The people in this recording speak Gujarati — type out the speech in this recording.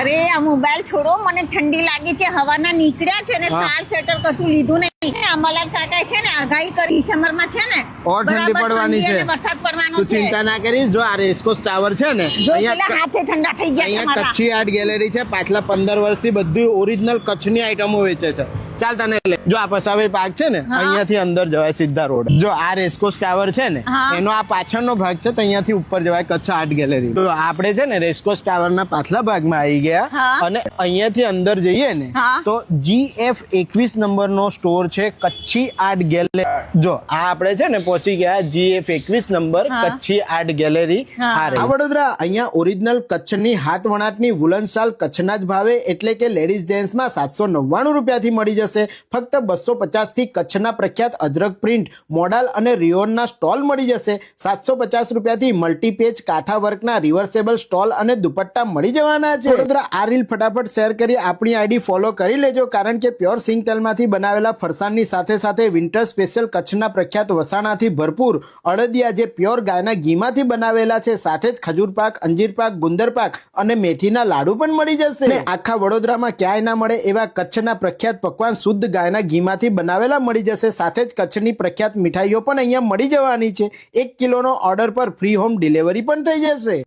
અરે આ મોબાઈલ છોડો મને ઠંડી લાગી છે હવાના નીકળ્યા છે ને સ્ટાર સેટર કશું લીધું નહીં. અમલાલ કાકા છે ને આગાહી કરી ડિસેમ્બરમાં છે ને. ઓર ઠંડી પડવાની છે. વરસાદ પડવાનો છે. ચિંતા ના કરીશ જો આ રેસકોસ ટાવર છે ને અહીંયા હાથે ઠંડા થઈ ગયા છે અહીંયા કચ્છી આર્ટ ગેલેરી છે પાછલા પંદર વર્ષથી બધી ઓરિજિનલ કચ્છની આઈટમો વેચે છે. ચાલ તને લે. જો આ પસાવી પાર્ક છે ને અહીંયાથી અંદર જવાય સીધા રોડ. જો આ રેસકોસ ટાવર છે ને એનો આ પાછળનો ભાગ છે તો અહીંયાથી ઉપર જવાય કચ્છ આર્ટ ગેલેરી. તો આપણે છે ને રેસકોસ ટાવરના પાછલા ભાગમાં આવી ગયા અને અહીંયાથી અંદર જઈએ ને તો જી એફ એકવીસ નંબરનો સ્ટોર છે કચ્છી આર્ટ ગેલેરી. જો આ આપણે છે ને પહોંચી ગયા જી એફ એકવીસ નંબર કચ્છી આર્ટ ગેલેરી હા. આ આ વડોદરા અહીંયા ઓરિજિનલ કચ્છની હાથ વણાટની વુલન શાલ કચ્છના જ ભાવે એટલે કે લેડીઝ જેન્ટ્સમાં સાતસો નવ્વાણું રૂપિયાથી મળી જશે. ફક્ત બસો પચાસથી કચ્છના પ્રખ્યાત અજરક પ્રિન્ટ, મોડલ અને રિયોનના સ્ટોલ મળી જશે. સાતસો પચાસ રૂપિયાથી મલ્ટીપેજ કાથા વર્કના રિવર્સેબલ સ્ટોલ અને દુપટ્ટા મળી જવાના છે. આ રીલ ફટાફટ શેર કરી આપણી આઈડી ફોલો કરી લેજો, કારણ કે પ્યોર સિંગ તેલમાંથી બનાવેલા ફરસાણની સાથે સાથે વિન્ટર સ્પેશિયલ કચ્છના પ્રખ્યાત વસાણાથી ભરપૂર અડદિયા જે પ્યોર ગાયના ઘીમાંથી બનાવેલા છે, સાથે જ ખજૂર પાક, અંજીર પાક, ગુંદર પાક અને મેથીના લાડુ પણ મળી જશે. આખા વડોદરામાં ક્યાંય ના મળે એવા કચ્છના પ્રખ્યાત પકવાન શુદ્ધ ગાયના ઘીમાંથી બનાવેલા મળી જશે. સાથે જ કચ્છની પ્રખ્યાત મીઠાઈઓ પણ અહીંયા મળી જવાની છે. એક કિલોનો ઓર્ડર પર ફ્રી હોમ ડિલિવરી પણ થઈ જશે.